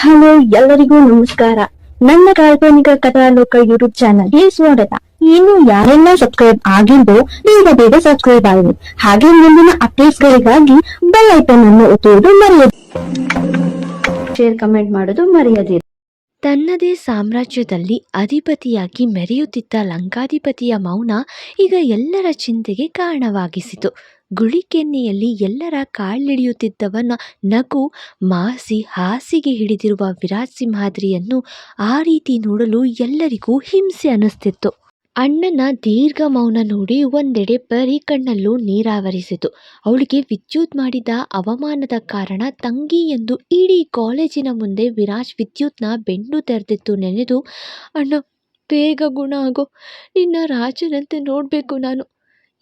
Hello, ಎಲ್ಲರಿಗೂ ನಮಸ್ಕಾರ. ನನ್ನ ಕಾಲ್ಪನಿಕ ಕಥಾಲೋಕ ಯೂಟ್ಯೂಬ್ ಚಾನಲ್ಗೆ ಸ್ವಾಗತ. ಇನ್ನು ಯಾರೆಲ್ಲ ಸಬ್ಸ್ಕ್ರೈಬ್ ಆಗಿದ್ದು ಬೇಗ ಬೇಗ ಸಬ್ಸ್ಕ್ರೈಬ್ ಆಗಿದೆ ಹಾಗೆ ಮುಂದಿನ ಅಪ್ಡೇಟ್ಸ್ ಗಳಿಗಾಗಿ ಬೆಲ್ ಐಕನ್ ಅನ್ನು ಒತ್ತುವುದು ಮರೆಯದು ಶೇರ್ ಕಮೆಂಟ್ ಮಾಡೋದು ಮರೆಯದಿರಿ. ತನ್ನದೇ ಸಾಮ್ರಾಜ್ಯದಲ್ಲಿ ಅಧಿಪತಿಯಾಗಿ ಮೆರೆಯುತ್ತಿದ್ದ ಲಂಕಾಧಿಪತಿಯ ಮೌನ ಈಗ ಎಲ್ಲರ ಚಿಂತೆಗೆ ಕಾರಣವಾಗಿಸಿತು. ಗುಳಿಕೆನ್ನೆಯಲ್ಲಿ ಎಲ್ಲರ ಕಾಲಿಳಿಯುತ್ತಿದ್ದವನ ನಗು ಮಾಸಿ ಹಾಸಿಗೆ ಹಿಡಿದಿರುವ ವಿರಾಜ್ ಸಿಂಹಾದ್ರಿಯನ್ನು ಆ ರೀತಿ ನೋಡಲು ಎಲ್ಲರಿಗೂ ಹಿಂಸೆ ಅನ್ನಿಸ್ತಿತ್ತು. ಅಣ್ಣನ ದೀರ್ಘ ಮೌನ ನೋಡಿ ಒಂದೆಡೆ ಬರೀ ಕಣ್ಣಲ್ಲೂ ನೀರಾವರಿಸಿತು. ಅವಳಿಗೆ ವಿದ್ಯುತ್ ಮಾಡಿದ ಅವಮಾನದ ಕಾರಣ ತಂಗಿ ಎಂದು ಇಡೀ ಕಾಲೇಜಿನ ಮುಂದೆ ವಿರಾಜ್ ವಿದ್ಯುತ್ನ ಬೆಂಡು ತೆರೆದಿತ್ತು ನೆನೆದು, ಅಣ್ಣ, ಬೇಗ ಗುಣ ಆಗೋ. ನಿನ್ನ ರಾಜನಂತೆ ನೋಡಬೇಕು ನಾನು.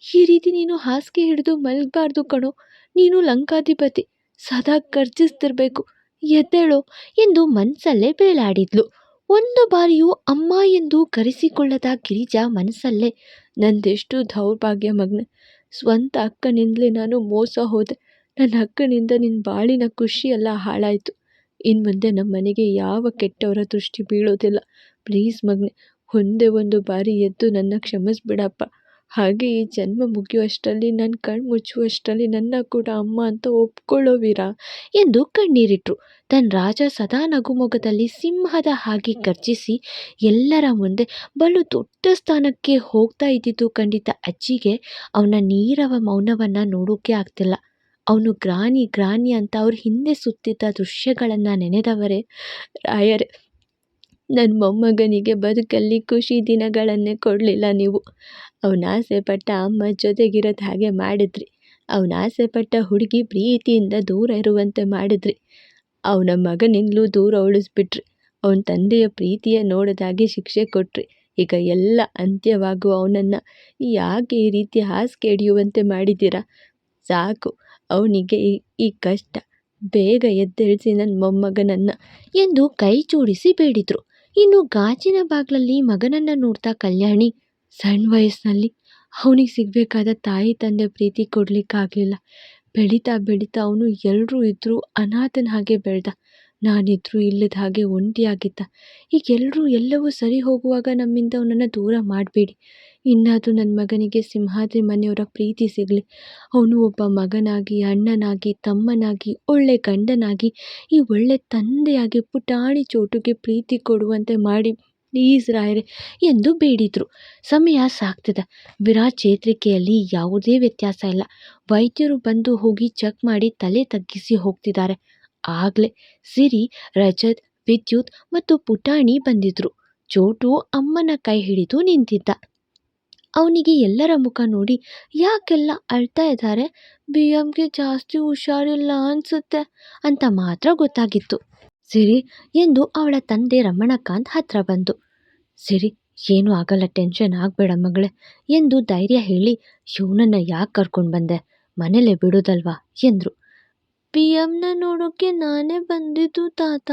ಈ ರೀತಿ ನೀನು ಹಾಸಿಗೆ ಹಿಡಿದು ಮಲಗಬಾರ್ದು ಕಣೋ. ನೀನು ಲಂಕಾಧಿಪತಿ. ಸದಾ ಗರ್ಜಿಸ್ತಿರ್ಬೇಕು. ಎದ್ದೇಳು ಎಂದು ಮನಸ್ಸಲ್ಲೇ ಬೇಲಾಡಿದ್ಲು. ಒಂದು ಬಾರಿಯೂ ಅಮ್ಮ ಎಂದು ಕರೆಸಿಕೊಳ್ಳದ ಗಿರಿಜಾ ಮನಸ್ಸಲ್ಲೇ ನಂದೆಷ್ಟು ದೌರ್ಭಾಗ್ಯ ಮಗ್ನ. ಸ್ವಂತ ಅಕ್ಕನಿಂದಲೇ ನಾನು ಮೋಸ ಹೋದೆ. ನನ್ನ ಅಕ್ಕನಿಂದ ನಿನ್ನ ಬಾಳಿನ ಖುಷಿಯೆಲ್ಲ ಹಾಳಾಯಿತು. ಇನ್ನು ಮುಂದೆ ನಮ್ಮ ಮನೆಗೆ ಯಾವ ಕೆಟ್ಟವರ ದೃಷ್ಟಿ ಬೀಳೋದಿಲ್ಲ. ಪ್ಲೀಸ್ ಮಗ್ನೆ, ಒಂದೇ ಒಂದು ಬಾರಿ ಎದ್ದು ನನ್ನ ಕ್ಷಮಿಸ್ಬಿಡಪ್ಪ. ಹಾಗೆ ಈ ಜನ್ಮ ಮುಗಿಯುವಷ್ಟರಲ್ಲಿ ನನ್ನ ಕಣ್ಣು ಮುಚ್ಚುವಷ್ಟರಲ್ಲಿ ನನ್ನ ಕೂಡ ಅಮ್ಮ ಅಂತ ಒಪ್ಕೊಳ್ಳೋ ವೀರ ಎಂದು ಕಣ್ಣೀರಿಟ್ರು. ತನ್ನ ರಾಜ ಸದಾ ನಗುಮೊಗದಲ್ಲಿ ಸಿಂಹದ ಹಾಗೆ ಗರ್ಜಿಸಿ, ಎಲ್ಲರ ಮುಂದೆ ಬಲು ದೊಡ್ಡ ಸ್ಥಾನಕ್ಕೆ ಹೋಗ್ತಾ ಇದ್ದಿದ್ದು ಖಂಡಿತ ಅಜ್ಜಿಗೆ ಅವನ ನೀರವ ಮೌನವನ್ನು ನೋಡೋಕೆ ಆಗ್ತಿಲ್ಲ. ಅವನು ಗ್ರಾನಿ ಗ್ರಾನಿ ಅಂತ ಅವ್ರ ಹಿಂದೆ ಸುತ್ತಿದ್ದ ದೃಶ್ಯಗಳನ್ನು ನೆನೆದವರೇ, ರಾಯರೇ ನನ್ನ ಮೊಮ್ಮಗನಿಗೆ ಬದುಕಲ್ಲಿ ಖುಷಿ ದಿನಗಳನ್ನೇ ಕೊಡಲಿಲ್ಲ ನೀವು. ಅವನ ಆಸೆ ಪಟ್ಟ ಅಮ್ಮ ಜೊತೆಗಿರೋದು ಹಾಗೆ ಮಾಡಿದ್ರಿ. ಅವನ ಆಸೆ ಪಟ್ಟ ಹುಡುಗಿ ಪ್ರೀತಿಯಿಂದ ದೂರ ಇರುವಂತೆ ಮಾಡಿದ್ರಿ. ಅವನ ಮಗನಿಂದಲೂ ದೂರ ಉಳಿಸ್ಬಿಟ್ರಿ. ಅವನ ತಂದೆಯ ಪ್ರೀತಿಯ ನೋಡದಾಗೆ ಶಿಕ್ಷೆ ಕೊಟ್ರಿ. ಈಗ ಎಲ್ಲ ಅಂತ್ಯವಾಗುವ ಅವನನ್ನು ಯಾಕೆ ಈ ರೀತಿ ಹಾಸಿಗೆ ಹಿಡಿಯುವಂತೆ ಮಾಡಿದ್ದೀರಾ? ಸಾಕು, ಅವನಿಗೆ ಈ ಈ ಕಷ್ಟ. ಬೇಗ ಎದ್ದೇಳಿಸಿ ನನ್ನ ಮೊಮ್ಮಗನನ್ನು. ಎಂದು ಕೈ ಜೋಡಿಸಿ ಬೇಡಿದ್ರು. ಇನ್ನು ಗಾಜಿನ ಬಾಗ್ಲಲ್ಲಿ ಮಗನನ್ನು ನೋಡ್ತಾ ಕಲ್ಯಾಣಿ ಸಣ್ಣ ವಯಸ್ಸಿನಲ್ಲಿ ಅವನಿಗೆ ಸಿಗಬೇಕಾದ ತಾಯಿ ತಂದೆ ಪ್ರೀತಿ ಕೊಡಲಿಕ್ಕಾಗಲಿಲ್ಲ. ಬೆಳೀತಾ ಬೆಳೀತಾ ಅವನು ಎಲ್ಲರೂ ಇದ್ದರೂ ಅನಾಥನ ಹಾಗೆ ಬೆಳೆದ. ನಾನಿದ್ರೂ ಇಲ್ಲದ ಹಾಗೆ ಒಂಟಿಯಾಗಿದ್ದ. ಈಗ ಎಲ್ಲರೂ ಎಲ್ಲವೂ ಸರಿ ಹೋಗುವಾಗ ನಮ್ಮಿಂದ ಅವನನ್ನು ದೂರ ಮಾಡಬೇಡಿ. ಇನ್ನಾದರೂ ನನ್ನ ಮಗನಿಗೆ ಸಿಂಹಾದ್ರಿ ಮನೆಯವರ ಪ್ರೀತಿ ಸಿಗಲಿ. ಅವನು ಒಬ್ಬ ಮಗನಾಗಿ, ಅಣ್ಣನಾಗಿ, ತಮ್ಮನಾಗಿ, ಒಳ್ಳೆ ಗಂಡನಾಗಿ, ಈ ಒಳ್ಳೆ ತಂದೆಯಾಗಿ ಪುಟಾಣಿ ಚೋಟುಗೆ ಪ್ರೀತಿ ಕೊಡುವಂತೆ ಮಾಡಿ. ಪ್ಲೀಸ್ ರಾಯರೇ ಎಂದು ಬೇಡಿದರು. ಸಮಯ ಸಾಗ್ತಿದೆ. ವಿರಾಟ್ ಚೇತರಿಕೆಯಲ್ಲಿ ಯಾವುದೇ ವ್ಯತ್ಯಾಸ ಇಲ್ಲ. ವೈದ್ಯರು ಬಂದು ಹೋಗಿ ಚೆಕ್ ಮಾಡಿ ತಲೆ ತಗ್ಗಿಸಿ ಹೋಗ್ತಿದ್ದಾರೆ. ಆಗಲೇ ಸಿರಿ, ರಜತ್, ವಿದ್ಯುತ್ ಮತ್ತು ಪುಟಾಣಿ ಬಂದಿದ್ರು. ಚೋಟು ಅಮ್ಮನ ಕೈ ಹಿಡಿದು ನಿಂತಿದ್ದ. ಅವನಿಗೆ ಎಲ್ಲರ ಮುಖ ನೋಡಿ ಯಾಕೆಲ್ಲ ಅಳ್ತಾ ಇದ್ದಾರೆ? ಬಿ ಎಮ್ಗೆ ಜಾಸ್ತಿ ಹುಷಾರಿಲ್ಲ ಅನ್ಸುತ್ತೆ ಅಂತ ಮಾತ್ರ ಗೊತ್ತಾಗಿತ್ತು. ಸಿರಿ ಎಂದು ಅವಳ ತಂದೆ ರಮಣಕಾಂತ್ ಹತ್ರ ಬಂದು, ಸಿರಿ, ಏನೂ ಆಗಲ್ಲ, ಟೆನ್ಷನ್ ಆಗಬೇಡ ಮಗಳೇ ಎಂದು ಧೈರ್ಯ ಹೇಳಿ, ಇವನನ್ನು ಯಾಕೆ ಕರ್ಕೊಂಡು ಬಂದೆ? ಮನೇಲೇ ಬಿಡೋದಲ್ವಾ? ಎಂದರು. ಪಿ ಎಮ್ನ ನೋಡೋಕ್ಕೆ ನಾನೇ ಬಂದಿದ್ದು, ತಾತ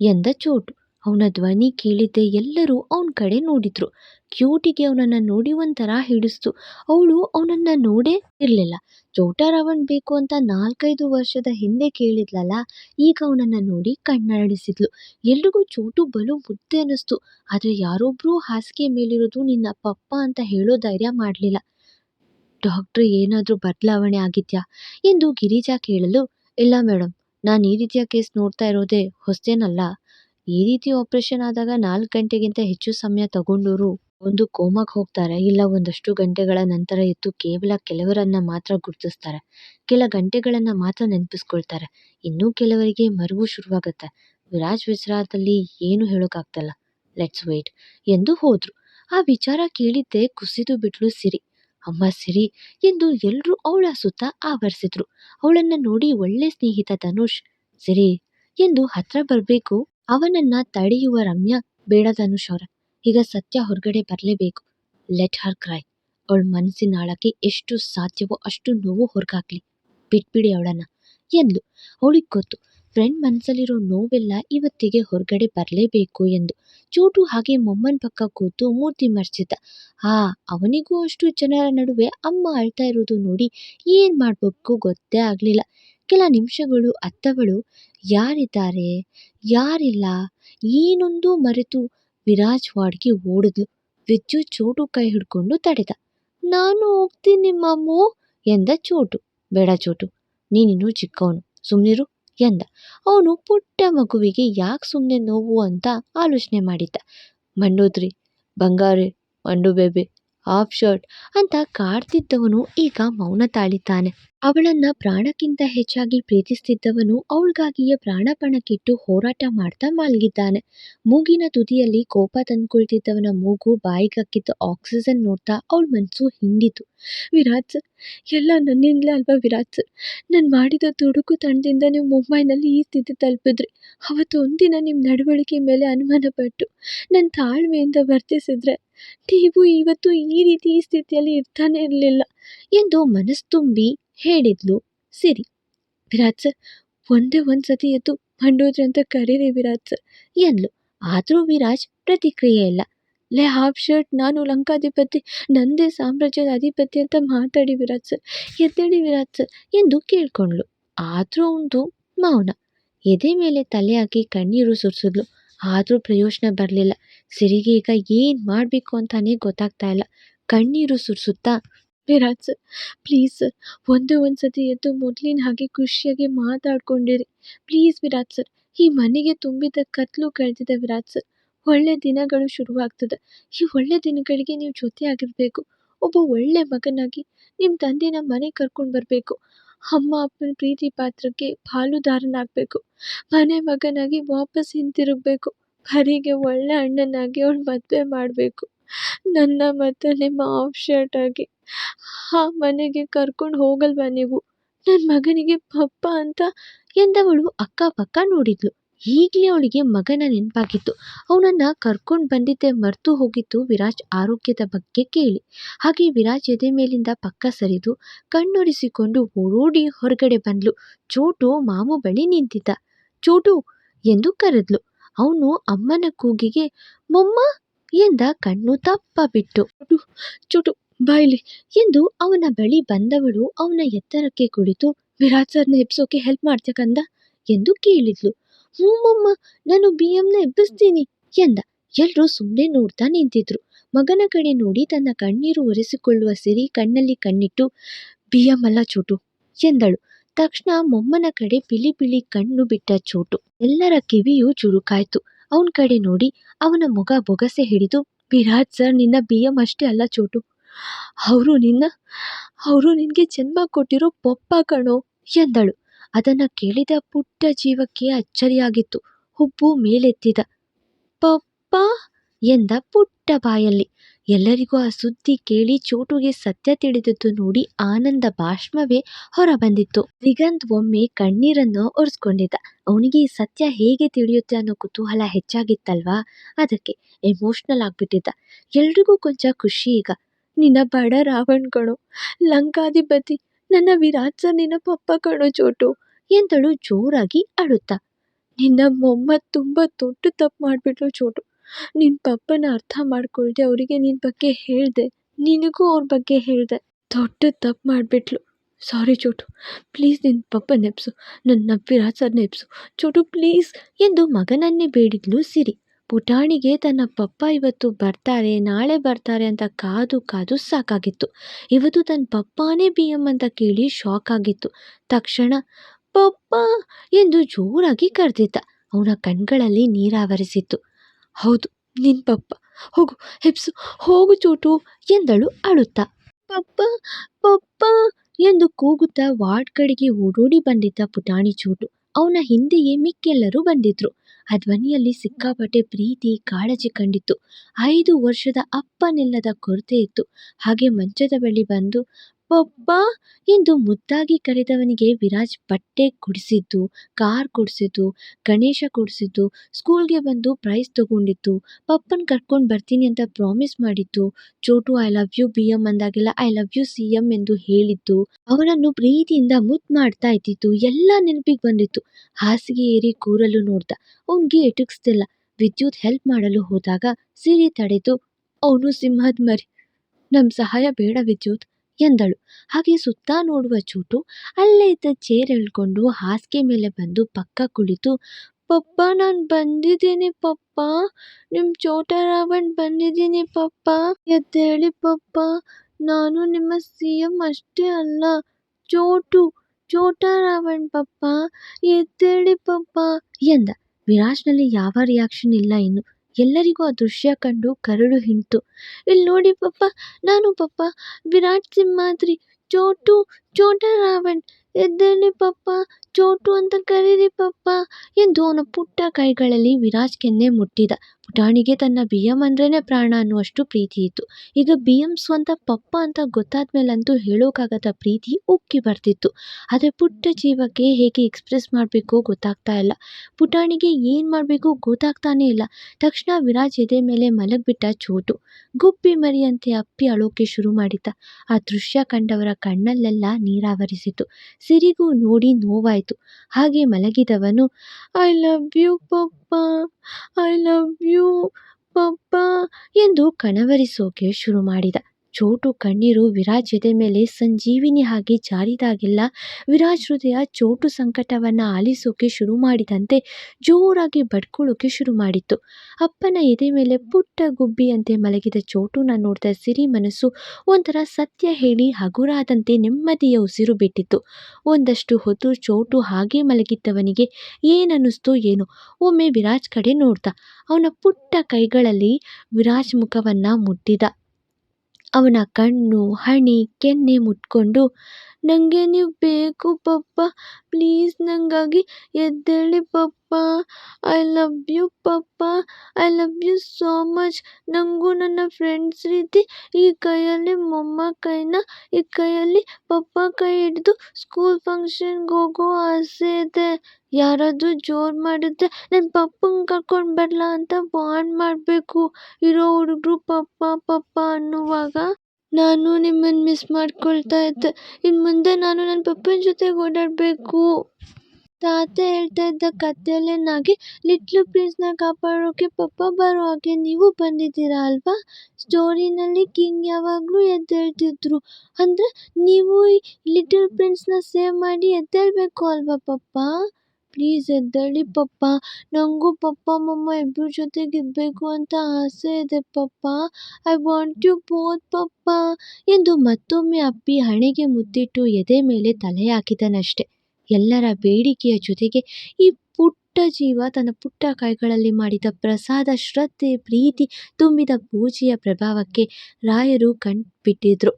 ಎಂದ ಚೋಟು. ಅವನ ಧ್ವನಿ ಕೇಳಿದ್ದೆ ಎಲ್ಲರೂ ಅವನ ಕಡೆ ನೋಡಿದ್ರು. ಕ್ಯೂಟಿಗೆ ಅವನನ್ನು ನೋಡಿ ಒಂಥರ ಹಿಡಿಸ್ತು. ಅವಳು ಅವನನ್ನು ನೋಡೇ ಇರಲಿಲ್ಲ. ಚೋಟಾರಾವಣ್ ಬೇಕು ಅಂತ ನಾಲ್ಕೈದು ವರ್ಷದ ಹಿಂದೆ ಕೇಳಿದ್ಲಲ್ಲ, ಈಗ ಅವನನ್ನು ನೋಡಿ ಕಣ್ಣಾಡಿಸಿದ್ಲು ಎಲ್ರಿಗೂ ಚೋಟು ಬಲು ಮುದ್ದೆ ಅನ್ನಿಸ್ತು. ಆದರೆ ಯಾರೊಬ್ಬರೂ ಹಾಸಿಗೆ ಮೇಲಿರೋದು ನಿನ್ನ ಪಪ್ಪ ಅಂತ ಹೇಳೋ ಧೈರ್ಯ ಮಾಡಲಿಲ್ಲ. ಡಾಕ್ಟ್ರ್, ಏನಾದರೂ ಬದಲಾವಣೆ ಆಗಿದ್ಯಾ? ಎಂದು ಗಿರಿಜಾ ಕೇಳಲು, ಇಲ್ಲ ಮೇಡಮ್ ನಾನು ಈ ರೀತಿಯ ಕೇಸ್ ನೋಡ್ತಾ ಇರೋದೇ ಹೊಸದೇನಲ್ಲ ಈ ರೀತಿ ಆಪರೇಷನ್ ಆದಾಗ ನಾಲ್ಕು ಗಂಟೆಗಿಂತ ಹೆಚ್ಚು ಸಮಯ ತಗೊಂಡವರು ಒಂದು ಕೋಮಾಕ್ಕೆ ಹೋಗ್ತಾರೆ. ಇಲ್ಲ, ಒಂದಷ್ಟು ಗಂಟೆಗಳ ನಂತರ ಎದ್ದು ಕೇವಲ ಕೆಲವರನ್ನ ಮಾತ್ರ ಗುರುತಿಸ್ತಾರೆ. ಕೆಲ ಗಂಟೆಗಳನ್ನು ಮಾತ್ರ ನೆನಪಿಸ್ಕೊಳ್ತಾರೆ. ಇನ್ನೂ ಕೆಲವರಿಗೆ ಮರುವು ಶುರುವಾಗುತ್ತೆ. ವಿರಾಜ್ ವಿಚಾರದಲ್ಲಿ ಏನು ಹೇಳೋಕ್ಕಾಗ್ತಲ್ಲ ಲೆಟ್ಸ್ ವೇಟ್ ಎಂದು ಹೋದರು. ಆ ವಿಚಾರ ಕೇಳಿದ್ದೆ ಕುಸಿದು ಬಿಟ್ಲು ಸಿರಿ. ಅಮ್ಮ ಸಿರಿ ಎಂದು ಎಲ್ಲರೂ ಅವಳ ಸುತ್ತ ಆವರಿಸಿದ್ರು. ಅವಳನ್ನ ನೋಡಿ ಒಳ್ಳೆ ಸ್ನೇಹಿತ ಧನುಷ್, ಸಿರಿ ಎಂದು ಹತ್ರ ಬರಬೇಕು, ಅವನನ್ನ ತಡೆಯುವ ರಮ್ಯಾ ಬೇಡ ಧನುಷ್ ಅವರ. ಈಗ ಸತ್ಯ ಹೊರಗಡೆ ಬರಲೇಬೇಕು. ಲೆಟ್ ಹರ್ ಕ್ರೈ ಅವಳ ಮನಸ್ಸಿನ ಆಳಕ್ಕೆ ಎಷ್ಟು ಸಾಧ್ಯವೋ ಅಷ್ಟು ನೋವು ಹೊರಗಾಕ್ಲಿ. ಬಿಟ್ಬಿಡಿ ಅವಳನ್ನ. ಎಂದು ಅವಳಿಗೆ ಗೊತ್ತು. ಫ್ರೆಂಡ್ ಮನಸ್ಸಲ್ಲಿರೋ ನೋವೆಲ್ಲ ಇವತ್ತಿಗೆ ಹೊರಗಡೆ ಬರಲೇಬೇಕು ಎಂದು. ಚೂಟು ಹಾಗೆ ಮೊಮ್ಮನ ಪಕ್ಕ ಕೂತು ಮೂರ್ತಿ ಮರ್ಚಿದ್ದ. ಆ, ಅವನಿಗೂ ಅಷ್ಟು ಜನರ ನಡುವೆ ಅಮ್ಮ ಅಳ್ತಾ ಇರೋದು ನೋಡಿ ಏನು ಮಾಡಬೇಕು ಗೊತ್ತೇ ಆಗಲಿಲ್ಲ. ಕೆಲ ನಿಮಿಷಗಳು ಅತ್ತವಳು, ಯಾರಿದ್ದಾರೆ? ಯಾರಿಲ್ಲ? ಏನೊಂದು ಮರೆತು ವಿರಾಜ್ ವಾರ್ಡ್ಗೆ ಓಡಿದ್ಲು. ವಿಜ್ಜು ಚೋಟು ಕೈ ಹಿಡ್ಕೊಂಡು ತಡೆದ. ನಾನು ಹೋಗ್ತೀನಿ ಮಾಮು ಎಂದ ಚೋಟು. ಬೇಡ ಚೋಟು, ನೀನಿನ್ನು ಚಿಕ್ಕವನು. ಸುಮ್ಮನಿರು ಎಂದ. ಅವನು ಪುಟ್ಟ ಮಗುವಿಗೆ ಯಾಕೆ ಸುಮ್ಮನೆ ನೋವು ಅಂತ ಆಲೋಚನೆ ಮಾಡಿದ್ದ. ಮಂಡೋದ್ರಿ ಬಂಗಾರಿ, ಮಂಡು ಬೇಬಿ, ಹಾಫ್ ಶರ್ಟ್ ಅಂತ ಕಾಡ್ತಿದ್ದವನು. ಈಗ ಮೌನ ತಾಳಿದ್ದಾನೆ. ಅವಳನ್ನ ಪ್ರಾಣಕ್ಕಿಂತ ಹೆಚ್ಚಾಗಿ ಪ್ರೀತಿಸುತ್ತಿದ್ದವನು ಅವಳಿಗಾಗಿಯೇ ಪ್ರಾಣಪಣಕ್ಕಿಟ್ಟು ಹೋರಾಟ ಮಾಡ್ತಾ ಮಲಗಿದ್ದಾನೆ. ಮೂಗಿನ ತುದಿಯಲ್ಲಿ ಕೋಪ ತಂದುಕೊಳ್ತಿದ್ದವನ ಮೂಗು ಬಾಯಿಗಕ್ಕಿದ್ದ ಆಕ್ಸಿಜನ್ ನೋಡ್ತಾ ಅವಳ ಮನಸ್ಸು ಹಿಂಡಿತು. ವಿರಾಟ್ ಸರ್, ಎಲ್ಲ ನನ್ನಿಂದಲೇ ಅಲ್ವಾ ವಿರಾಟ್ ಸರ್? ನಾನು ಮಾಡಿದ ತುಡುಕು ತಂಡದಿಂದ ನೀವು ಮುಂಬೈನಲ್ಲಿ ಈ ಸ್ಥಿತಿ ತಲುಪಿದ್ರಿ. ಅವತ್ತು ಒಂದಿನ ನಿಮ್ಮ ನಡವಳಿಕೆ ಮೇಲೆ ಅನುಮಾನ ಪಟ್ಟು ನನ್ನ ತಾಳ್ಮೆಯಿಂದ ವರ್ತಿಸಿದ್ರೆ ನೀವು ಇವತ್ತು ಈ ರೀತಿ ಈ ಸ್ಥಿತಿಯಲ್ಲಿ ಇರ್ತಾನೆ ಇರಲಿಲ್ಲ ಎಂದು ಮನಸ್ಸು ಹೇಳಿದ್ಲು. ಸಿರಿ ವಿರಾಜ್ ಸರ್, ಒಂದೇ ಒಂದು ಸತಿ ಎದ್ದು ಮಂಡೋದ್ರಿ ಅಂತ ಕರೀರಿ ವಿರಾಜ್ ಸರ್, ಎಂದ್ಲು. ಆದರೂ ವಿರಾಜ್ ಪ್ರತಿಕ್ರಿಯೆ ಇಲ್ಲ. ಲೇ, ಹಾಫ್ ಶರ್ಟ್, ನಾನು ಲಂಕಾಧಿಪತಿ, ನಂದೇ ಸಾಮ್ರಾಜ್ಯದ ಅಧಿಪತಿ ಅಂತ ಮಾತಾಡಿ ವಿರಾಜ್ ಸರ್, ಎದ್ದೇಳಿ ವಿರಾಜ್ ಸರ್, ಎಂದು ಕೇಳ್ಕೊಂಡ್ಳು. ಆದರೂ ಒಂದು ಮೌನ. ಎದೆ ಮೇಲೆ ತಲೆ ಹಾಕಿ ಕಣ್ಣೀರು ಸುರಿಸಿದ್ಲು. ಆದರೂ ಪ್ರಯೋಜನ ಬರಲಿಲ್ಲ. ಸಿರಿಗೆ ಈಗ ಏನು ಮಾಡಬೇಕು ಅಂತಾನೆ ಗೊತ್ತಾಗ್ತಾ ಇಲ್ಲ. ಕಣ್ಣೀರು ಸುರಿಸುತ್ತಾ ವಿರಾಟ್ ಸರ್ ಪ್ಲೀಸ್ ಸರ್ ಒಂದೇ ಒಂದು ಸತಿ ಎದ್ದು ಮೊದಲಿನ ಹಾಗೆ ಖುಷಿಯಾಗಿ ಮಾತಾಡ್ಕೊಂಡಿರಿ. ಪ್ಲೀಸ್ ವಿರಾಟ್ ಸರ್ ಈ ಮನೆಗೆ ತುಂಬಿದ ಕತ್ಲು ಕಳೆದಿದೆ ವಿರಾಟ್ ಸರ್ ಒಳ್ಳೆ ದಿನಗಳು ಶುರುವಾಗ್ತದೆ. ಈ ಒಳ್ಳೆ ದಿನಗಳಿಗೆ ನೀವು ಜೊತೆಯಾಗಿರಬೇಕು ಒಬ್ಬ ಒಳ್ಳೆ ಮಗನಾಗಿ ನಿಮ್ಮ ತಂದೆನ ಮನೆಗೆ ಕರ್ಕೊಂಡು ಬರಬೇಕು. ಅಮ್ಮ ಅಪ್ಪನ ಪ್ರೀತಿ ಪಾತ್ರಕ್ಕೆ ಪಾಲುದಾರನಾಗಬೇಕು. ಮನೆ ಮಗನಾಗಿ ವಾಪಸ್ ಹಿಂತಿರುಗಬೇಕು. ಹರಿಗೆ ಒಳ್ಳೆ ಅಣ್ಣನಾಗಿ ಅವಳು ಮದುವೆ ಮಾಡಬೇಕು. ನನ್ನ ಮತ್ತು ನಿಮ್ಮ ಆಫ್ ಶರ್ಟ್ ಆಗಿ ಆ ಮನೆಗೆ ಕರ್ಕೊಂಡು ಹೋಗಲ್ವಾ ನೀವು? ನನ್ನ ಮಗನಿಗೆ ಪಪ್ಪ ಅಂತ ಎಂದವಳು ಅಕ್ಕಪಕ್ಕ ನೋಡಿದ್ಲು. ಈಗಲೇ ಅವಳಿಗೆ ಮಗನ ನೆನಪಾಗಿತ್ತು. ಅವನನ್ನು ಕರ್ಕೊಂಡು ಬಂದಿದ್ದೆ ಮರೆತು ಹೋಗಿತ್ತು ವಿರಾಜ್ ಆರೋಗ್ಯದ ಬಗ್ಗೆ ಕೇಳಿ. ಹಾಗೆ ವಿರಾಜ್ ಎದೆ ಮೇಲಿಂದ ಪಕ್ಕ ಸರಿದು ಕಣ್ಣೊರೆಸಿಕೊಂಡು ಓಡೋಡಿ ಹೊರಗಡೆ ಬಂದ್ಲು. ಚೋಟು ಮಾಮು ಬಳಿ ನಿಂತಿದ್ದ. ಚೋಟು ಎಂದು ಕರೆದ್ಲು. ಅವನು ಅಮ್ಮನ ಕೂಗಿಗೆ, ಮೊಮ್ಮ ಎಂದ ಕಣ್ಣು ತಪ್ಪ ಬಿಟ್ಟು ಚೋಟು, ಬಾಯ್ಲಿ, ಎಂದು ಅವನ ಬಳಿ ಬಂದವಳು ಅವನ ಎತ್ತರಕ್ಕೆ ಕುಳಿತು, ವಿರಾಟ್ ಸರ್ನ ಎಬ್ಸೋಕೆ ಹೆಲ್ಪ್ ಮಾಡ್ತೀಯ ಕಂದ? ಎಂದು ಕೇಳಿದ್ಲು. ಮುಮ್ಮಮ್ಮ ನಾನು ಬಿ ಎಮ್ನ ಎಬ್ಬಿಸ್ತೀನಿ, ಎಂದ. ಎಲ್ಲರೂ ಸುಮ್ಮನೆ ನೋಡ್ತಾ ನಿಂತಿದ್ರು. ಮಗನ ಕಡೆ ನೋಡಿ ತನ್ನ ಕಣ್ಣೀರು ಒರೆಸಿಕೊಳ್ಳುವ ಸಿರಿ ಕಣ್ಣಲ್ಲಿ ಕಣ್ಣಿಟ್ಟು ಬಿ ಎಂ ಅಲ್ಲ ಚೋಟು, ಎಂದಳು. ತಕ್ಷಣ ಮೊಮ್ಮನ ಕಡೆ ಬಿಳಿ ಬಿಳಿ ಕಣ್ಣು ಬಿಟ್ಟ ಚೋಟು. ಎಲ್ಲರ ಕಿವಿಯೂ ಚುರುಕಾಯ್ತು. ಅವನ ಕಡೆ ನೋಡಿ ಅವನ ಮೊಗ ಬೊಗಸೆ ಹಿಡಿದು ವಿರಾಜ್ ಸರ್, ನಿನ್ನ ಬಿ ಎಂ ಅಷ್ಟೇ ಅಲ್ಲ ಚೋಟು. ಅವರು ನಿನ್ನ, ಅವರು ನಿನಗೆ ಜನ್ಮ ಕೊಟ್ಟಿರೋ ಪಪ್ಪ ಕಣೋ, ಎಂದಳು. ಅದನ್ನು ಕೇಳಿದ ಪುಟ್ಟ ಜೀವಕ್ಕೆ ಅಚ್ಚರಿಯಾಗಿತ್ತು. ಹುಬ್ಬು ಮೇಲೆತ್ತಿದ. ಪಪ್ಪ? ಎಂದ ಪುಟ್ಟ ಬಾಯಲ್ಲಿ. ಎಲ್ಲರಿಗೂ ಆ ಸುದ್ದಿ ಕೇಳಿ ಚೋಟುಗೆ ಸತ್ಯ ತಿಳಿದದ್ದು ನೋಡಿ ಆನಂದ ಭಾಷ್ಮವೇ ಹೊರಬಂದಿತ್ತು. ದಿಗಂತ್ ಒಮ್ಮೆ ಕಣ್ಣೀರನ್ನು ಒರೆಸ್ಕೊಂಡಿದ್ದ. ಅವನಿಗೆ ಈ ಸತ್ಯ ಹೇಗೆ ತಿಳಿಯುತ್ತೆ ಅನ್ನೋ ಕುತೂಹಲ ಹೆಚ್ಚಾಗಿತ್ತಲ್ವಾ? ಅದಕ್ಕೆ ಎಮೋಷ್ನಲ್ ಆಗಿಬಿಟ್ಟಿದ್ದ. ಎಲ್ರಿಗೂ ಕೊಂಚ ಖುಷಿ ಈಗ. ನಿನ್ನ ಬಡ ರಾವಣ್ಗಳು, ಲಂಕಾಧಿಪತಿ, ನನ್ನ ವಿರಾಟ್ ಸರ್, ನಿನ್ನ ಪಪ್ಪ ಕಣೋ ಚೋಟು ಎಂದಳು ಜೋರಾಗಿ ಅಳುತ್ತಾ. ನಿನ್ನ ಮೊಮ್ಮ ತುಂಬ ದೊಡ್ಡ ತಪ್ಪು ಮಾಡಿಬಿಟ್ಲು ಚೋಟು. ನಿನ್ನ ಪಪ್ಪನ ಅರ್ಥ ಮಾಡ್ಕೊಳ್ದೆ ಅವರಿಗೆ ನಿನ್ನ ಬಗ್ಗೆ ಹೇಳಿದೆ. ನಿನಗೂ ಅವ್ರ ಬಗ್ಗೆ ಹೇಳಿದೆ. ದೊಡ್ಡ ತಪ್ಪು ಮಾಡಿಬಿಟ್ಲು. ಸಾರಿ ಚೋಟು, ಪ್ಲೀಸ್ ನಿನ್ನ ಪಪ್ಪ ನೆಪ್ಸು. ನನ್ನ ವಿರಾಟ್ ಸರ್ ನೆಪ್ಸು. ಚೋಟು, ಪ್ಲೀಸ್ ಎಂದು ಮಗನನ್ನೇ ಬೇಡಿದ್ಲು ಸಿರಿ. ಪುಟಾಣಿಗೆ ತನ್ನ ಪಪ್ಪ ಇವತ್ತು ಬರ್ತಾರೆ, ನಾಳೆ ಬರ್ತಾರೆ ಅಂತ ಕಾದು ಕಾದು ಸಾಕಾಗಿತ್ತು. ಇವತ್ತು ತನ್ನ ಪಪ್ಪಾನೇ ಬಿ ಎಂ ಅಂತ ಕೇಳಿ ಶಾಕ್ ಆಗಿತ್ತು. ತಕ್ಷಣ, ಪಪ್ಪ ಎಂದು ಜೋರಾಗಿ ಕರೆದಿದ್ದ. ಅವನ ಕಣ್ಗಳಲ್ಲಿ ನೀರಾವರಿಸಿತ್ತು. ಹೌದು, ನಿನ್ ಪಪ್ಪ. ಹೋಗು, ಹೆಪ್ಸು, ಹೋಗು ಚೋಟು ಎಂದಳು ಅಳುತ್ತಾ. ಪಪ್ಪ ಪಪ್ಪ ಎಂದು ಕೂಗುತ್ತಾ ವಾರ್ಡ್ ಕಡೆಗೆ ಓಡೋಡಿ ಬಂದಿದ್ದ ಪುಟಾಣಿ ಚೋಟು. ಅವನ ಹಿಂದೆಯೇ ಮಿಕ್ಕೆಲ್ಲರೂ ಬಂದಿದ್ರು. ಆ ಧ್ವನಿಯಲ್ಲಿ ಸಿಕ್ಕಾಪಟ್ಟೆ ಪ್ರೀತಿ, ಕಾಳಜಿ ಕಂಡಿತ್ತು. ಐದು ವರ್ಷದ ಅಪ್ಪನಿಲ್ಲದ ಕೊರತೆ ಇತ್ತು. ಹಾಗೆ ಮಂಚದ ಬಳಿ ಬಂದು ಪಪ್ಪ ಎಂದು ಮುದ್ದಾಗಿ ಕರೆದವನಿಗೆ ವಿರಾಜ್ ಬಟ್ಟೆ ಕೊಡಿಸಿದ್ದು, ಕಾರ್ ಕೊಡಿಸಿದ್ದು, ಗಣೇಶ ಕೊಡಿಸಿದ್ದು ಸ್ಕೂಲ್ಗೆ ಬಂದು ಪ್ರೈಸ್ ತಗೊಂಡಿದ್ದು, ಪಪ್ಪನ ಕರ್ಕೊಂಡು ಬರ್ತೀನಿ ಅಂತ ಪ್ರಾಮಿಸ್ ಮಾಡಿದ್ದು, Chotu I love you B M ಅಂದಾಗೆಲ್ಲ I love you C M ಎಂದು ಹೇಳಿದ್ದು, ಅವನನ್ನು ಪ್ರೀತಿಯಿಂದ ಮುದ್ದು ಮಾಡ್ತಾ ಇದ್ದಿದ್ದು, ಎಲ್ಲ ನೆನಪಿಗೆ ಬಂದಿತ್ತು. ಹಾಸಿಗೆ ಏರಿ ಕೂರಲು ನೋಡ್ದ, ಅವನಿಗೆ ಎಟುಕಿಸ್ತಿಲ್ಲ. ವಿದ್ಯುತ್ ಹೆಲ್ಪ್ ಮಾಡಲು ಹೋದಾಗ ಸಿರಿ ತಡೆದು, ಅವನು ಸಿಂಹದ ಮರಿ ನಮ್ಮ ಸಹಾಯ ಬೇಡ ವಿದ್ಯುತ್. ಎಂದಳು. ಹಾಗೆ ಸುತ್ತ ನೋಡುವ ಚೂಟು ಅಲ್ಲೇ ಇದ್ದ ಚೇರ್ ಎಳ್ಕೊಂಡು ಹಾಸಿಗೆ ಮೇಲೆ ಬಂದು ಪಕ್ಕ ಕುಳಿತು, ಪಪ್ಪ, ನಾನು ಬಂದಿದ್ದೀನಿ ಪಪ್ಪ. ನಿಮ್ಮ ಚೋಟ ರಾವಣ್ ಬಂದಿದ್ದೀನಿ ಪಪ್ಪ. ಎದ್ದೇಳಿ ಪಪ್ಪ. ನಾನು ನಿಮ್ಮ ಸಿ ಎಂ ಅಷ್ಟೇ ಅಲ್ಲ. ಚೋಟು ಚೋಟ ರಾವಣ್ ಪಪ್ಪ ಎದ್ದೇಳಿ ಪಪ್ಪ. ಎಂದ. ವಿರಾಜ್ನಲ್ಲಿ ಯಾವ ರಿಯಾಕ್ಷನ್ ಇಲ್ಲ ಇನ್ನು. ಎಲ್ಲರಿಗೂ ಆ ದೃಶ್ಯ ಕಂಡು ಕರಡು ಹಿಂತು ಇಲ್ಲಿ ನೋಡಿ ಪಪ್ಪ, ನಾನು ಪಪ್ಪ, ವಿರಾಟ್ ಸಿಂಹಾದ್ರಿ ಚೋಟು ಚೋಟ ರಾವಣ್ ಎದ್ದೇಳಿ ಪಪ್ಪ, ಚೋಟು ಅಂತ ಕರೀರಿ ಪಪ್ಪ. ಎಂದು ಅವನ ಪುಟ್ಟ ಕೈಗಳಲ್ಲಿ ವಿರಾಜ್ ಕೆನ್ನೆ ಮುಟ್ಟಿದ. ಪುಟಾಣಿಗೆ ತನ್ನ ಬಿ ಎಂ ಅಂದ್ರೇ ಪ್ರಾಣ ಅನ್ನುವಷ್ಟು ಪ್ರೀತಿ ಇತ್ತು. ಈಗ ಬಿ ಎಂ ಸ್ವಂತ ಪಪ್ಪ ಅಂತ ಗೊತ್ತಾದ್ಮೇಲಂತೂ ಹೇಳೋಕ್ಕಾಗದ ಪ್ರೀತಿ ಉಕ್ಕಿ ಬರ್ತಿತ್ತು. ಆದರೆ ಪುಟ್ಟ ಜೀವಕ್ಕೆ ಹೇಗೆ ಎಕ್ಸ್ಪ್ರೆಸ್ ಮಾಡಬೇಕು ಗೊತ್ತಾಗ್ತಾ ಇಲ್ಲ. ಪುಟಾಣಿಗೆ ಏನು ಮಾಡಬೇಕು ಗೊತ್ತಾಗ್ತಾನೇ ಇಲ್ಲ. ತಕ್ಷಣ ವಿರಾಜ್ ಎದೆ ಮೇಲೆ ಮಲಗಿಬಿಟ್ಟ ಚೋಟು. ಗುಬ್ಬಿ ಮರಿಯಂತೆ ಅಪ್ಪಿ ಅಳೋಕೆ ಶುರು ಮಾಡಿದ್ದ. ಆ ದೃಶ್ಯ ಕಂಡವರ ಕಣ್ಣಲ್ಲೆಲ್ಲ ನೀರಾವರಿಸಿತು. ಸಿರಿಗೂ ನೋಡಿ ನೋವಾಯಿತು. ಹಾಗೆ ಮಲಗಿದವನು I love you papa. I love you ಪಪ್ಪ ಎಂದು ಕಣವರಿಸೋಕೆ ಶುರು ಮಾಡಿದ. ಚೋಟು ಕಣ್ಣೀರು ವಿರಾಜ್ ಎದೆ ಮೇಲೆ ಸಂಜೀವಿನಿ ಹಾಗೆ ಜಾರಿದಾಗೆಲ್ಲ ವಿರಾಜ್ ಹೃದಯ ಚೋಟು ಸಂಕಟವನ್ನು ಆಲಿಸೋಕೆ ಶುರು ಮಾಡಿದಂತೆ ಜೋರಾಗಿ ಬಡ್ಕೊಳ್ಳೋಕೆ ಶುರು ಮಾಡಿತ್ತು. ಅಪ್ಪನ ಎದೆ ಮೇಲೆ ಪುಟ್ಟ ಗುಬ್ಬಿಯಂತೆ ಮಲಗಿದ ಚೋಟುನ ನೋಡಿದ ಸಿರಿ ಮನಸ್ಸು ಒಂಥರ ಸತ್ಯ ಹೇಳಿ ಹಗುರಾದಂತೆ ನೆಮ್ಮದಿಯ ಉಸಿರು ಬಿಟ್ಟಿತ್ತು. ಒಂದಷ್ಟು ಹೊತ್ತು ಚೋಟು ಹಾಗೆ ಮಲಗಿದ್ದವನಿಗೆ ಏನನ್ನಿಸ್ತೋ ಏನೋ? ಒಮ್ಮೆ ವಿರಾಜ್ ಕಡೆ ನೋಡ್ದ. ಅವನ ಪುಟ್ಟ ಕೈಗಳಲ್ಲಿ ವಿರಾಜ್ ಮುಖವನ್ನು ಮುಟ್ಟಿದ. ಅವನ ಕಣ್ಣು ಹಣಿ ಕೆನ್ನೆ ಮುಟ್ಕೊಂಡು ನನಗೆ ನೀವು ಬೇಕು ಪಪ್ಪ. ಪ್ಲೀಸ್ ನನಗಾಗಿ ಎದ್ದೇಳಿ ಪಪ್ಪ. I love you papa. I love you so much. ನನಗೂ ನನ್ನ ಫ್ರೆಂಡ್ಸ್ ರೀತಿ ಈ ಕೈಯಲ್ಲಿ ಮೊಮ್ಮ ಕೈನ, ಈ ಕೈಯಲ್ಲಿ ಪಪ್ಪ ಕೈ ಹಿಡಿದು ಸ್ಕೂಲ್ ಫಂಕ್ಷನ್ಗೆ ಹೋಗೋ ಆಸೆ ಇದೆ. ಯಾರಾದರೂ ಜೋರು ಮಾಡಿದ್ರೆ ನನ್ನ ಪಪ್ಪನ ಕರ್ಕೊಂಡು ಬರಲಾ ಅಂತ ವಾರ್ನ್ ಮಾಡಬೇಕು. ಇರೋ ಹುಡುಗರು ಪಪ್ಪ ಪಪ್ಪ ಅನ್ನುವಾಗ ನಾನು ನಿಮ್ಮನ್ನು ಮಿಸ್ ಮಾಡ್ಕೊಳ್ತಾ ಇದ್ದೆ. ಇನ್ನು ಮುಂದೆ ನಾನು ನನ್ನ ಪಪ್ಪನ ಜೊತೆಗೆ ಓಡಾಡಬೇಕು. ತಾತ ಹೇಳ್ತಾ ಇದ್ದ ಕಥೆಯಲ್ಲೇನಾಗಿ ಲಿಟ್ಲು ಪ್ರಿನ್ಸ್ನ ಕಾಪಾಡೋಕೆ ಪಪ್ಪ ಬರೋ ಹಾಗೆ ನೀವು ಬಂದಿದ್ದೀರಾ ಅಲ್ವಾ? ಸ್ಟೋರಿನಲ್ಲಿ ಕಿಂಗ್ ಯಾವಾಗಲೂ ಎದ್ದೇಳ್ತಿದ್ರು. ಅಂದರೆ ನೀವು ಈ ಲಿಟಲ್ ಪ್ರಿನ್ಸ್ನ ಸೇವ್ ಮಾಡಿ ಎದ್ದೇಳಬೇಕು ಅಲ್ವಾ ಪಪ್ಪ? ಪ್ಲೀಸ್ ಎದ್ದೇಳಿ ಪಪ್ಪ. ನನಗೂ ಪಪ್ಪ, ಮಮ್ಮ ಇಬ್ಬರ ಜೊತೆಗೆ ಇರಬೇಕು ಅಂತ ಆಸೆ ಇದೆ ಪಪ್ಪ. ಐ ವಾಂಟ್ ಯು ಬೋತ್ ಪಪ್ಪ. ಎಂದು ಮತ್ತೊಮ್ಮೆ ಅಪ್ಪಿ ಹಣೆಗೆ ಮುದ್ದಿಟ್ಟು ಎದೆ ಮೇಲೆ ತಲೆ ಹಾಕಿದನಷ್ಟೆ. ಎಲ್ಲರ ಬೇಡಿಕೆಯ ಜೊತೆಗೆ ಈ ಪುಟ್ಟ ಜೀವ ತನ್ನ ಪುಟ್ಟ ಕೈಗಳಲ್ಲಿ ಮಾಡಿದ ಪ್ರಸಾದ ಶ್ರದ್ಧೆ, ಪ್ರೀತಿ ತುಂಬಿದ ಪೂಜೆಯ ಪ್ರಭಾವಕ್ಕೆ ರಾಯರು ಕಣ್ಬಿಟ್ಟಿದ್ರು.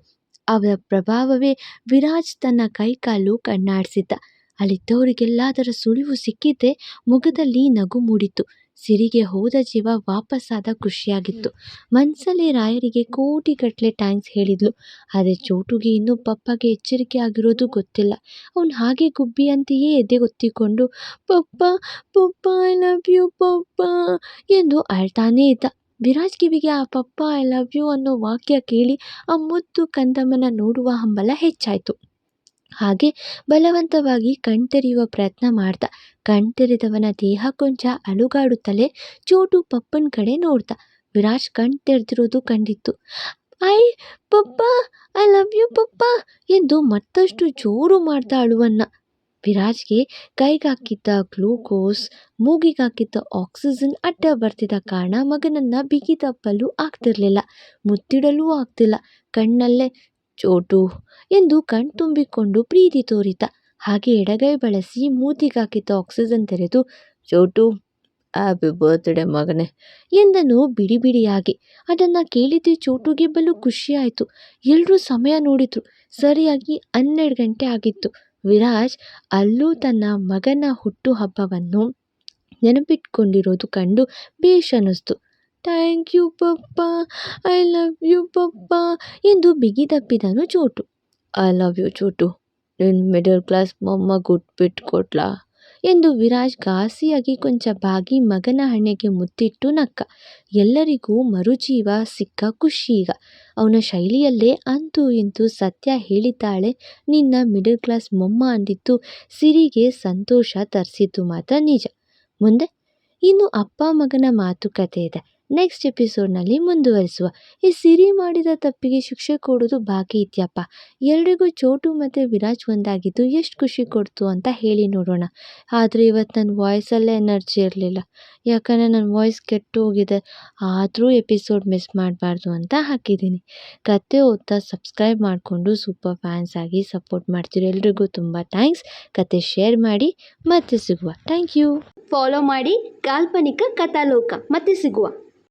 ಅವರ ಪ್ರಭಾವವೇ ವಿರಾಜ್ ತನ್ನ ಕೈಕಾಲು ಕಣ್ಣಾಡಿಸಿದ್ದ. ಅಲ್ಲಿದ್ದವರಿಗೆಲ್ಲ ಅದರ ಸುಳಿವು ಸಿಕ್ಕಿದ್ದೇ ಮುಖದಲ್ಲಿ ನಗು ಮೂಡಿತು. ಸಿರಿಗೆ ಹೋದ ಜೀವ ವಾಪಸ್ಸಾದ ಖುಷಿಯಾಗಿತ್ತು. ಮನಸ್ಸಲ್ಲಿ ರಾಯರಿಗೆ ಕೋಟಿಗಟ್ಟಲೆ ಟ್ಯಾಂಕ್ಸ್ ಹೇಳಿದ್ಲು. ಆದರೆ ಚೋಟುಗೆ ಇನ್ನೂ ಪಪ್ಪಗೆ ಎಚ್ಚರಿಕೆ ಆಗಿರೋದು ಗೊತ್ತಿಲ್ಲ. ಅವನು ಹಾಗೆ ಗುಬ್ಬಿ ಗುಬ್ಬಿಯಂತೆಯೇ ಎದೆಗೊತ್ತಿಕೊಂಡು ಪಪ್ಪ ಪಪ್ಪ ಐ ಲವ್ ಯು ಪಪ್ಪ ಎಂದು ಅಳ್ತಾನೇ ಇದ್ದ. ವಿರಾಜ್ ಕಿವಿಗೆ ಆ ಪಪ್ಪ ಐ ಲವ್ ಯು ಅನ್ನೋ ವಾಕ್ಯ ಕೇಳಿ ಆ ಮುದ್ದು ಕಂದಮ್ಮನ ನೋಡುವ ಹಂಬಲ ಹೆಚ್ಚಾಯಿತು. ಹಾಗೆ ಬಲವಂತವಾಗಿ ಕಣ್ತೆರೆಯುವ ಪ್ರಯತ್ನ ಮಾಡ್ದ ಕಣ್ತೆರೆದವನ ದೇಹ ಕೊಂಚ ಅಲುಗಾಡುತ್ತಲೇ ಚೋಟು ಪಪ್ಪನ ಕಡೆ ನೋಡ್ದ ವಿರಾಜ್ ಕಣ್ ತೆರೆದಿರೋದು ಕಂಡಿತ್ತು. I, papa, I love you ಪಪ್ಪ! ಎಂದು ಮತ್ತಷ್ಟು ಜೋರು ಮಾಡ್ದ ಅಳುವನ್ನ. ವಿರಾಜ್ಗೆ ಕೈಗಾಕಿದ್ದ ಗ್ಲೂಕೋಸ್, ಮೂಗಿಗಾಕಿದ್ದ ಆಕ್ಸಿಜನ್ ಅಡ್ಡ ಬರ್ತಿದ್ದ ಕಾರಣ ಮಗನನ್ನು ಬಿಗಿ ತಪ್ಪಲು ಆಗ್ತಿರ್ಲಿಲ್ಲ. ಮುತ್ತಿಡಲೂ ಆಗ್ತಿಲ್ಲ. ಕಣ್ಣಲ್ಲೇ ಚೋಟು ಎಂದು ಕಣ್ತುಂಬಿಕೊಂಡು ಪ್ರೀತಿ ತೋರಿತ. ಹಾಗೆ ಎಡಗೈ ಬಳಸಿ ಮೂತಿಗಾಕಿದ್ದ ಆಕ್ಸಿಜನ್ ತೆರೆದು, ಚೋಟು ಹ್ಯಾಪಿ ಬರ್ತ್ಡೇ ಮಗನೇ ಎಂದನು ಬಿಡಿ ಬಿಡಿಯಾಗಿ ಅದನ್ನು ಕೇಳಿದ್ದು ಚೋಟುಗೆ ಬಲು ಖುಷಿಯಾಯಿತು. ಎಲ್ಲರೂ ಸಮಯ ನೋಡಿದ್ರು. ಸರಿಯಾಗಿ ಹನ್ನೆರಡು ಗಂಟೆ ಆಗಿತ್ತು. ವಿರಾಜ್ ಅಲ್ಲೂ ತನ್ನ ಮಗನ ಹುಟ್ಟುಹಬ್ಬವನ್ನು ನೆನಪಿಟ್ಕೊಂಡಿರೋದು ಕಂಡು ಬೇಷ್ ಅನ್ನಿಸ್ತು. Thank you papa, I love you ಪಪ್ಪ ಎಂದು ಬಿಗಿದಪ್ಪಿದನು Chotu. I love you Chotu ನಿನ್ನ ಮಿಡಲ್ ಕ್ಲಾಸ್ ಮೊಮ್ಮ ಬಿಟ್ ಕೊಟ್ಲಾ ಎಂದು ವಿರಾಜ್ ಘಾಸಿಯಾಗಿ ಕೊಂಚ ಬಾಗಿ ಮಗನ ಹಣೆಗೆ ಮುತ್ತಿಟ್ಟು ನಕ್ಕ. ಎಲ್ಲರಿಗೂ ಮರುಜೀವ, ಸಿಕ್ಕ ಖುಷಿ ಈಗ. ಅವನ ಶೈಲಿಯಲ್ಲೇ ಅಂತೂ ಇಂತೂ ಸತ್ಯ ಹೇಳಿದ್ದಾಳೆ. ನಿನ್ನ ಮಿಡಲ್ ಕ್ಲಾಸ್ ಮೊಮ್ಮ ಅಂದಿದ್ದು ಸಿರಿಗೆ ಸಂತೋಷ ತರಿಸಿದ್ದು ಮಾತ್ರ ನಿಜ. ಮುಂದೆ, ಇನ್ನು ಅಪ್ಪ ಮಗನ ಮಾತುಕತೆ ಇದೆ. ನೆಕ್ಸ್ಟ್ ಎಪಿಸೋಡ್ನಲ್ಲಿ ಮುಂದುವರಿಸುವ. ಈ ಸಿರಿ ಮಾಡಿದ ತಪ್ಪಿಗೆ ಶಿಕ್ಷೆ ಕೊಡೋದು ಬಾಕಿ ಇತ್ಯಪ್ಪ ಎಲ್ರಿಗೂ ಚೋಟು ಮತ್ತು ವಿರಾಜ್ ಒಂದಾಗಿದ್ದು ಎಷ್ಟು ಖುಷಿ ಕೊಡ್ತು ಅಂತ ಹೇಳಿ ನೋಡೋಣ. ಆದರೆ ಇವತ್ತು ನನ್ನ ವಾಯ್ಸಲ್ಲೇ ಎನರ್ಜಿ ಇರಲಿಲ್ಲ. ಯಾಕಂದರೆ ನನ್ನ ವಾಯ್ಸ್ ಕೆಟ್ಟು ಹೋಗಿದೆ. ಆದರೂ ಎಪಿಸೋಡ್ ಮಿಸ್ ಮಾಡಬಾರ್ದು ಅಂತ ಹಾಕಿದ್ದೀನಿ. ಕತೆ ಓದ್ತಾ ಸಬ್ಸ್ಕ್ರೈಬ್ ಮಾಡಿಕೊಂಡು ಸೂಪರ್ ಫ್ಯಾನ್ಸ್ ಆಗಿ ಸಪೋರ್ಟ್ ಮಾಡ್ತೀರಿ. ಎಲ್ರಿಗೂ ತುಂಬ ಥ್ಯಾಂಕ್ಸ್ ಕತೆ ಶೇರ್ ಮಾಡಿ. ಮತ್ತೆ ಸಿಗುವ. ಥ್ಯಾಂಕ್ ಯು ಫಾಲೋ ಮಾಡಿ. ಕಾಲ್ಪನಿಕ ಕಥಾಲೋಕ. ಮತ್ತೆ ಸಿಗುವ.